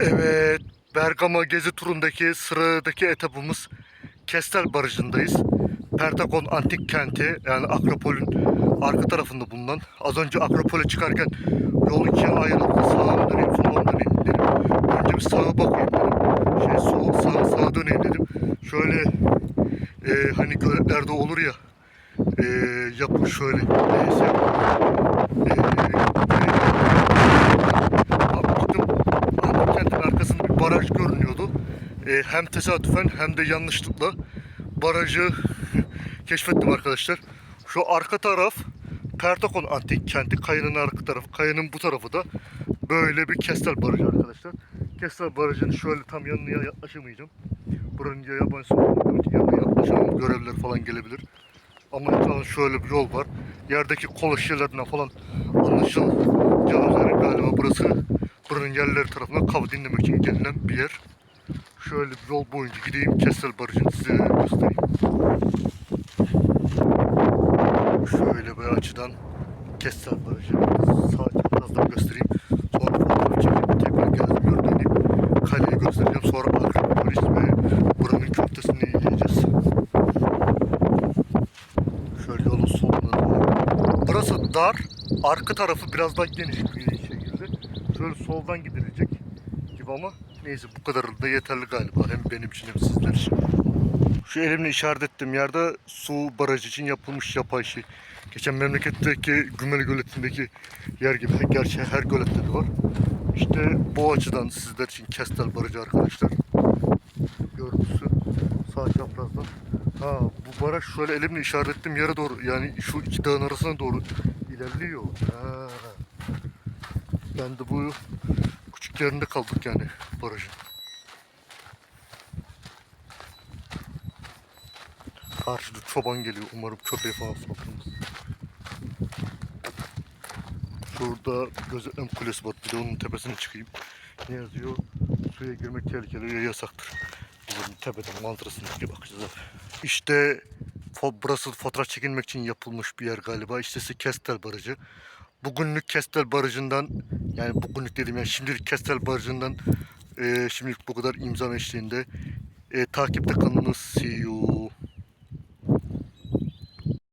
Evet, Bergama gezi turundaki sıradaki etapımız Kestel Barajı'ndayız. Pertakon Antik Kenti yani Akropol'ün arka tarafında bulunan. Az önce Akropol'e çıkarken yol ikiye ayrıldı. Sağa döneyim, sola döneyim dedim. Önce bir sağa bakayım dedim. Şey, sol, sağa, sağa döneyim dedim. Şöyle e, hani göletlerde olur ya e, yapın şöyle neyse. E, Baktım Antik kentin arkasında bir baraj görünüyordu. Ee, hem tesadüfen hem de yanlışlıkla barajı keşfettim arkadaşlar. Şu arka taraf Pertakon Antik Kenti. Kayanın arka tarafı. Kayanın bu tarafı da böyle bir Kestel Barajı arkadaşlar. Kestel Barajı'nın şöyle tam yanına yaklaşamayacağım. Buranın ya için yanına yaklaşamam. Görevliler falan gelebilir. Ama şöyle bir yol var. Yerdeki kola şişelerinden falan anlaşılacağı üzere galiba burası buranın yerleri tarafından kav dinlemek için gelinen bir yer. Şöyle bir yol boyunca gideyim Kestel Barajı'nı size göstereyim. Şöyle bir açıdan Kestel Barajı sağ çaprazdan göstereyim. Sonra fotoğraf çekip tekrar gelip gördüğüm kaleyi göstereceğim. Sonra Akropolis ve buranın köftesini yiyeceğiz. Şöyle yolun sonuna. Burası dar. Arka tarafı biraz daha geniş bir şekilde. Şöyle soldan gidilecek gibi ama neyse bu kadar da yeterli galiba. Hem benim için hem sizler için. Şu elimle işaret ettiğim yerde su barajı için yapılmış yapay şey. Geçen memleketteki Gümeli Göleti'ndeki yer gibi. Gerçi her gölette de var. İşte bu açıdan sizler için Kestel Barajı arkadaşlar. Görüntüsü sağ çaprazdan. Ha bu baraj şöyle elimle işaret ettiğim yere doğru yani şu iki dağın arasına doğru ilerliyor. Ha. Ben de bu küçük yerinde kaldık yani barajın. Karşıda çoban geliyor. Umarım köpeği falan sokmaz. Şurada gözetlem kulesi var. Bir de onun tepesine çıkayım. Ne yazıyor? Suya girmek tehlikeli ve yasaktır. Bizim tepeden manzarasına bir bakacağız abi. İşte burası fotoğraf çekilmek için yapılmış bir yer galiba. İşte Kestel Barajı. Bugünlük Kestel Barajı'ndan yani bugünlük dedim yani şimdilik Kestel Barajı'ndan e, şimdilik bu kadar imza eşliğinde e, takipte kalınız. See you.